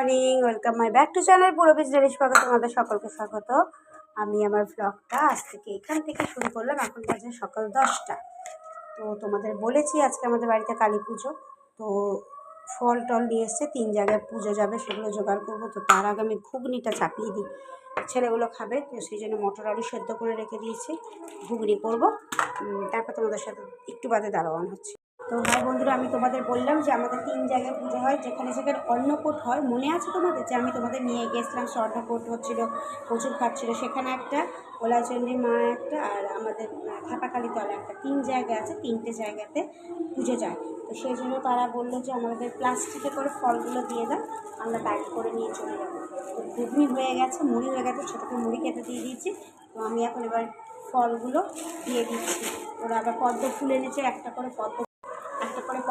Morning welcome my back to channel পুরো business স্বাগত তোমাদের সকলকে স্বাগত। আমি আমার ব্লগটা আজ থেকে এখান থেকে শুরু করলাম, এখন বাজে সকাল দশটা। তো তোমাদের বলেছি আজকে আমাদের বাড়িতে কালী পুজো, তো ফল টল নিয়ে এসছে, তিন জায়গায় পুজো যাবে, সেগুলো জোগাড় করব, তো তার আগে আমি ঘুগনিটা চাপিয়ে দিই। ছেলেগুলো খাবে, তো সেই জন্য মটর আলু সেদ্ধ করে রেখে দিয়েছি, ঘুগনি করব। তারপর তোমাদের সাথে একটু বাদে দাঁড়ানো হচ্ছে। তো ভাই বন্ধুরা, আমি তোমাদের বললাম যে আমাদের তিন জায়গায় পুজো হয়, যেখানে যেখানে অন্নকূট হয়। মনে আছে তোমাদের যে আমি তোমাদের নিয়ে গেছিলাম স্বর্ণকূট হচ্ছিল, প্রচুর খাচ্ছিলো সেখানে একটা ওলাচন্ডী মা একটা আর আমাদের থাপাকালী তলা একটা। তিন জায়গা আছে, তিনটে জায়গাতে পুজো যায়। তো সেই জন্য তারা বলল যে আমাদের প্লাস্টিকে করে ফলগুলো দিয়ে দাও, আমরা ব্যাগ করে নিয়ে চলে যাব। তো ঘুগনি হয়ে গেছে, মুড়ি হয়ে গেছে, ছোটো ছোটোকে মুড়ি খেতে দিয়ে দিয়েছি। তো আমি এখন এবার ফলগুলো দিয়ে দিচ্ছি। ওরা আবার পদ্ম ফুল এনেছে, একটা করে পদ্ম করে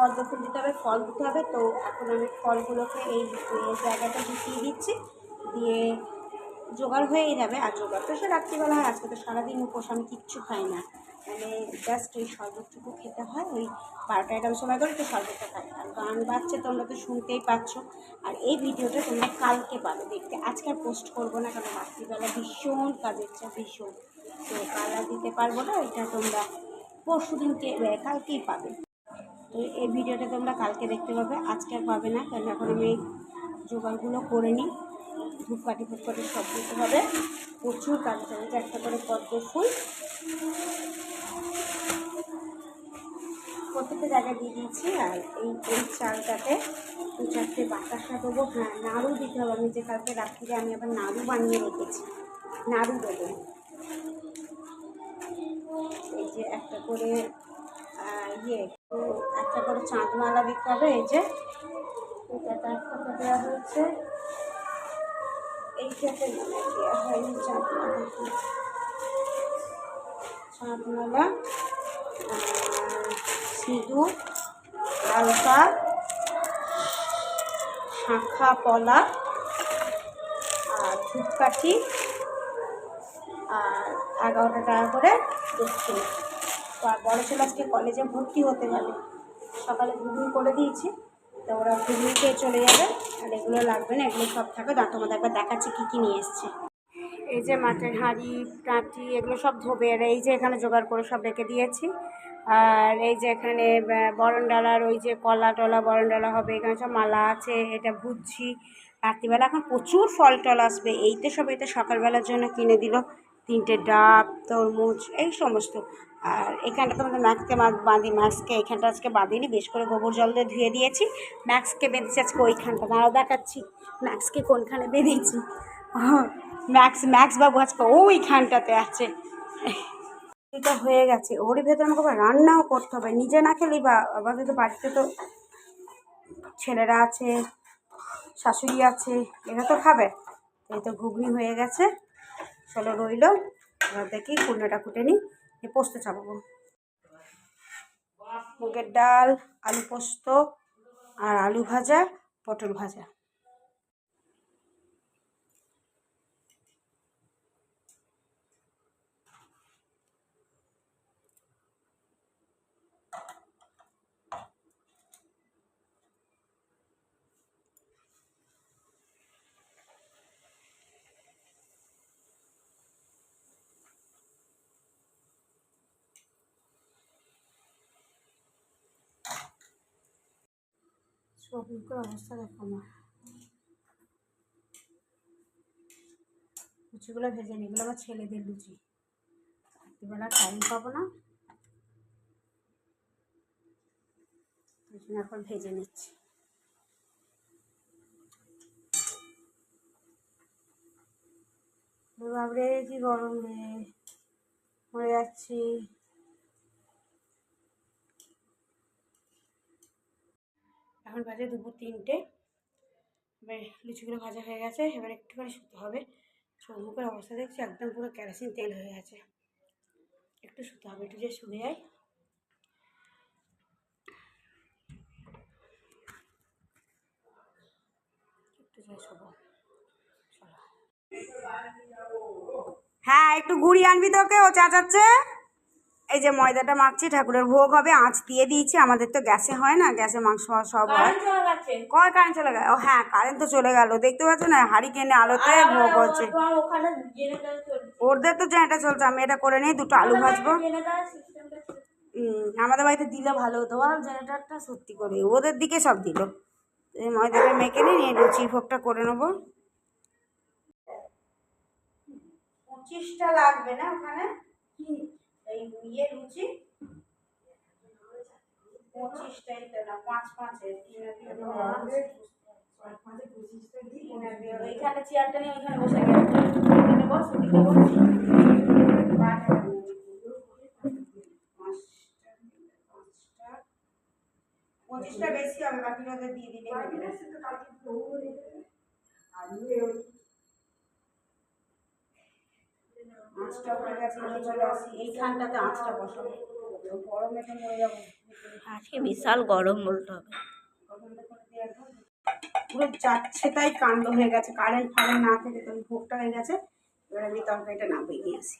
পদ্ম ফুল দিতে হবে, ফল দিতে হবে। তো এখন আমি ফলগুলোকে এই জায়গাটা ঢুকিয়ে দিচ্ছি। দিয়ে জোগাড় হয়েই যাবে। আর জোগাড় তো সে রাত্রিবেলা হয়, আজকে তো সারাদিন উপোস, আমি কিচ্ছু খাই না। মানে জাস্ট ওই শরবতটুকু খেতে হয়, ওই বারোটা এগারো সময় করে তো শরবতটা খাই। আর গান বাজছে, তোমরা তো শুনতেই পাচ্ছ। আর এই ভিডিওটা তোমরা কালকে পাবে দেখতে। আজকে আর পোস্ট করব না, কারণ রাত্রিবেলা ভীষণ কাজের চা ভীষণ। তো কাল দিতে পারব না, এটা তোমরা পরশু দিনকে কালকেই পাবে। তো এই ভিডিওটা তোমরা কালকে দেখতে পাবে। আজকে আর পাবে না, কারণ এখন আমি জোগাড়গুলো করে নিই। ধূপকাঠি ফুটকাঠি সব দিতে হবে। প্রচুর কাজ চলছে একটা করে পদ্ম ফুল। প্রত্যেকটা জায়গায় দিয়ে দিয়েছি, আর এই এই চালটাতে দু চারটে বাতাসা দেবো। হ্যাঁ নাড়ু দিতে হবে। আমি যে কালকে রাত্রিরে আমি আবার নাড়ু বানিয়ে রেখেছি। নাড়ু দেবো। এই যে একটা করে ইয়ে একটা করে চাঁদমালা হবে এই যে একটা দেওয়া হয়েছে। এইটাতে মনে দেওয়া হয়নি চাঁদমালা চাঁদমালা সিঁদুর, আলতা, শাঁখা, পলা, আর ধূপকাঠি, আর এগারোটা টাকা করে দেখছি বড় ছেলে আজকে কলেজে ভর্তি হতে যাবে। সকালে ঘুগনি করে দিয়েছি, তো ওরা ঘুগনি খেয়ে চলে যাবে। আর এগুলো লাগবে না, এগুলো সব থাকে না তোমাদের একবার দেখাচ্ছি কী কী নিয়ে এসছে। এই যে মাটির হাঁড়ি, টাঁটি, এগুলো সব ধোবে। আর এই যে এখানে জোগাড় করে সব রেখে দিয়েছি। আর এই যে এখানে বরণডালার ওই যে কলা টলা, বরণডালা হবে। এখানে সব মালা আছে, এটা ভুজছি রাত্রিবেলা এখন প্রচুর ফল টল আসবে। এই তো সব এটা সকালবেলার জন্য কিনে দিল। তিনটে ডাব, তরমুজ, এই সমস্ত। আর এখানটা তোমাদের ম্যাক্সকে বাঁধি, ম্যাক্সকে এখানটা আজকে বাঁধিনি, বেশ করে গোবর জল দিয়ে ধুয়ে দিয়েছি। ম্যাক্সকে বেঁধেছি আজকে ওইখানটা। দাঁড়াও দেখাচ্ছি। ম্যাক্সকে কোনখানে বেঁধেছি? ম্যাক্স ম্যাক্স বাবু আজকে ওইখানটাতে আছে। এটা হয়ে গেছে। ওরই ভেতরে আমাকে রান্নাও করতে হবে। নিজে না খেলেই বা আমাদের তো বাড়িতে তো ছেলেরা আছে, শাশুড়ি আছে, এরা তো খাবে। এই তো ঘুগনি হয়ে গেছে। চলো রইল। এবার দেখি কুড়নাটা কুটে নিই। পোস্ত চাপাবো মুগের ডাল আলু পোস্ত আর আলু ভাজা পটল ভাজা। মুখের অবস্থা দেখো আমার লুচিগুলো ভেজে নিই, এগুলো আমার ছেলেদের লুচি। রাত্রিবেলা টাইম পাবো না। এখন ভেজে নিচ্ছি। বাবরে কি গরম রে। মরে যাচ্ছি। এখন বাজে দুপুর তিনটে। এবার লুচিগুলো ভাজা হয়ে গেছে, এবার একটুখানি শুতে হবে। চৌমুখের অবস্থা দেখছি, একদম পুরো কেরোসিন তেল হয়ে গেছে। একটু শুতে হবে, একটু যে শুনে যাই একটু যে চলো। হ্যাঁ একটু গুড়ি আনবি তোকে, ও চাচাচ্ছে। এই যে ময়দাটা মাখছি ঠাকুরের ভোগ হবে আঁচ দিয়ে দিয়েছি আমাদের তো গ্যাসে হয় না গ্যাসে মাংস সব হয়। কয় কারেন্ট চলে গেল? ও হ্যাঁ কারেন্ট তো চলে গেল দেখতে পাচ্ছ না হাড়ি কেনে আলোতে ভোগ হচ্ছে। ওদের তো যেটা চলছে আমি এটা করে নিই দুটো আলু ভাজবো। আমাদের বাড়িতে দিলে ভালো হতো আর জেনারেটারটা সত্যি করে ওদের দিকে সব দিল। এই ময়দাটা মেখে নিই নিয়ে লুচি ভোগটা করে নেব। পঁচিশটা লাগবে না ওখানে? এই ইয়ে লুচি পঁচিশটাই তো না পাঁচ পাঁচে তিন আর তিন পাঁচ। তিন আর তিন ওই- এখানে চেয়ারটা নিয়ে ওইখানে বসে গেছে এখানে বস ওদিকে বস পাঁচটা পাঁচটা পঁচিশটা বেশি হবে বাকিটা ওদের দিয়ে দিলে আঁচটা পড়ে গেছে নিয়ে চলে আসি। এইখানটাতে আঁচটা বসাবো। গরমে তো মরে যাব। আজকে বিশাল গরম বলতে হবে। পুরো যাচ্ছে তাই কাণ্ড হয়ে গেছে। কারেন্ট ফারেন্ট না থেকে তো ভোগটা হয়ে গেছে। এবার আমি তরকারিটা না বই নিয়ে আসি।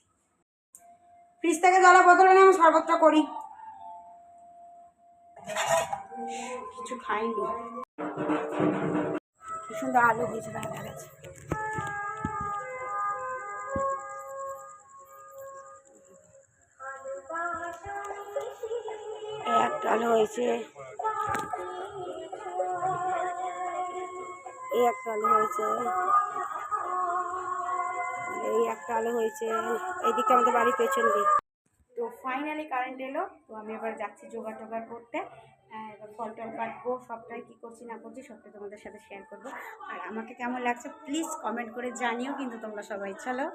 ফ্রিজ থেকে জলা এনে আমি শরবতটা করি। কিছু খাইনি। কি সুন্দর আলু ভেজে দেখা গেছে আলু হয়েছে। এই একটা আলু হয়েছে। এই একটা আলু হয়েছে। এই দিকটা আমাদের বাড়ির পেছন দিক। তো ফাইনালি কারেন্ট এলো। তো আমি এবার যাচ্ছি জোগাড় টোগাড় করতে। এবার ফল টল কাটবো। সবটাই কী করছি না করছি সবটাই তোমাদের সাথে শেয়ার করব। আর আমাকে কেমন লাগছে প্লিজ কমেন্ট করে জানিও। কিন্তু তোমরা সবাই চলো।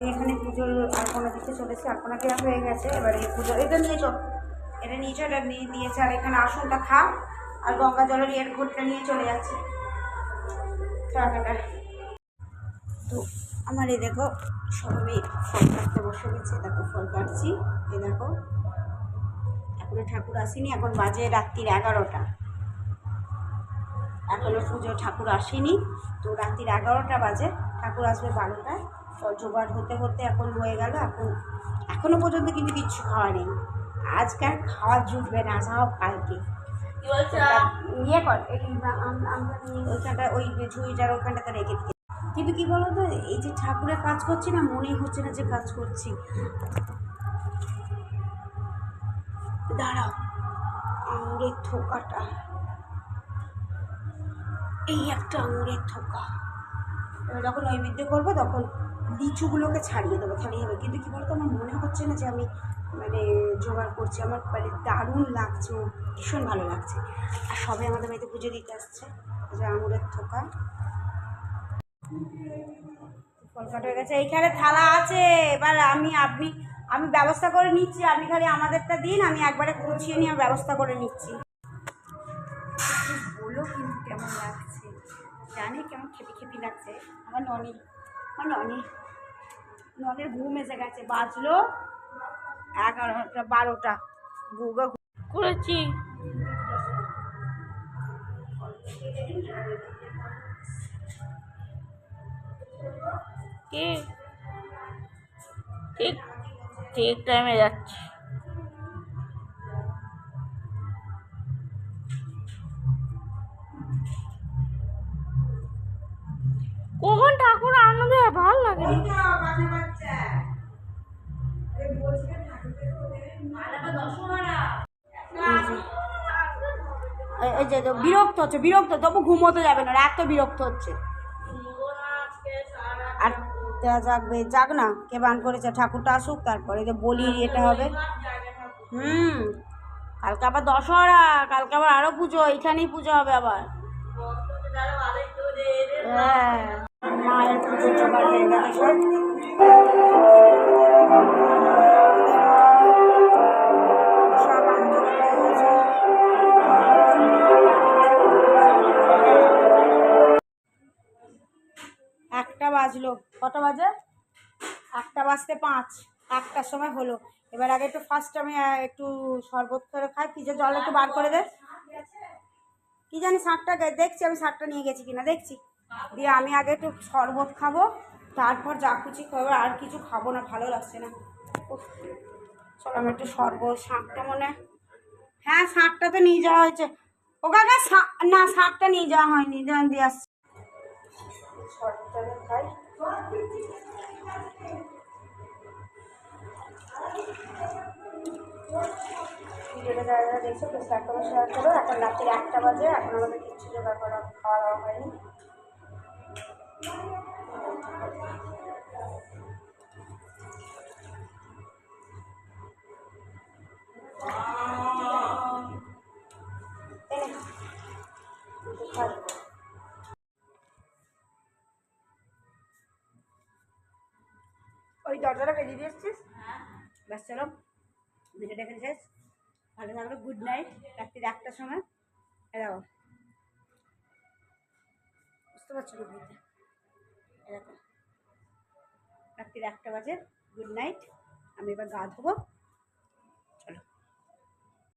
এখানে পুজোর আলপনা দিতে চলেছে আলপনা দেওয়া হয়ে গেছে, এবার এই পুজো এটা নিয়ে চল এটা নিয়ে চল, নিয়ে দিয়েছে আর এখানে আসনটা খা আর গঙ্গা জলের ইয়ের ঘোরটা নিয়ে চলে যাচ্ছে। টাকাটা। তো আমার এই দেখো সব আমি ফল কাটতে বসে গেছে দেখো ফল কাটছি এই দেখো। এখনও ঠাকুর আসেনি এখন বাজে রাত্রির এগারোটা। এখনও পুজো ঠাকুর আসেনি তো রাত্রির এগারোটা বাজে ঠাকুর আসবে বারোটায়। তো জোগাড় হতে হতে এখন হয়ে গেল এখন এখনও পর্যন্ত কিন্তু কিচ্ছু খাওয়া নেই। আজকে আর খাওয়া জুটবে না সব কালকে। ইয়ে কর ওইখানটা ওই ঝুড়িটার ওইখানটাতে রেখে দিই কিন্তু কি বলো তো এই যে ঠাকুরের কাজ করছি না, মনেই হচ্ছে না যে কাজ করছি। দাঁড়াও, আঙুরের থোকাটা। এই একটা আঙুরের থোকা। এবার যখন নৈবেদ্য করব, তখন লিচুগুলোকে ছাড়িয়ে দেবো ছাড়িয়ে দেবো। কিন্তু কী বলতো, আমার মনে হচ্ছে না যে আমি মানে জোগাড় করছি। আমার মানে দারুণ লাগছে ভীষণ ভালো লাগছে। আর সবাই আমাদের বাড়িতে পুজো দিতে আসছে, যে আঙুরের থোকা। ফল কাটা হয়ে গেছে। এইখানে থালা আছে। এবার আমি আপনি আমি ব্যবস্থা করে নিচ্ছি। আপনি খালি আমাদেরটা দিন আমি একবারে গুছিয়ে নিয়ে ব্যবস্থা করে নিচ্ছি। বলো কিন্তু কেমন লাগছে? জানি কেমন খেপি খেপি লাগছে। আমার ননি আমার ননি ননের ঘুম এসে গেছে। বাজলো এগারোটা বারোটা। গুগা করেছি। ঠিক ঠিক টাইমে যাচ্ছি। কখন ঠাকুর আনন্দ ভালো লাগে। বিরক্ত হচ্ছে, বিরক্ত, তবু ঘুমোতে যাবে না, রাত তো বিরক্ত হচ্ছে। রাত্রেরা জাগবে যাক না। কে বান করেছে? ঠাকুরটা আসুক, তারপরে যে বলি এটা হবে। হুম, কালকে আবার দশহরা, কালকে আবার আরও পুজো এখানেই পুজো হবে আবার। হ্যাঁ। মায়ের পুজো বাজলো। কটা বাজে? একটা বাজতে পাঁচ। একটার সময় হলো। এবার আগে একটু ফার্স্ট আমি একটু শরবত করে খাই। ফ্রিজে জল একটু বার করে দে। কি জানি শাকটা দেখছি আমি শাকটা নিয়ে গেছি কিনা, দেখছি। দিয়ে আমি আগে একটু শরবত খাব। তারপর যা খুশি খাব। আর কিছু খাব না, ভালো লাগছে না। চলো আমি একটু শরবত, শাকটা মনে হ্যাঁ শাকটা তো নিয়ে যাওয়া হয়েছে। ও কাকা শা- না, শাকটা নিয়ে যাওয়া হয়নি। দিয়ে আসছি। আগে খাই ভিডিওটা যারা যারা দেখছ প্লিজ লাইক একটা বাজে এখন আমাদের কিচ্ছু জোগাড় করা খাওয়া দাওয়া হয়নি। দরজাটা বেরিয়ে দিয়ে এসছিস? ব্যাস, চলো। ভিডিওটা এখানে শেষ। ভালো থাকল গুড নাইট রাত্রির একটার সময়। দেখো। বুঝতে পারছ না ভিডিওটা দেখো। রাত্রির একটা বাজে গুড নাইট আমি এবার গা ধোবো।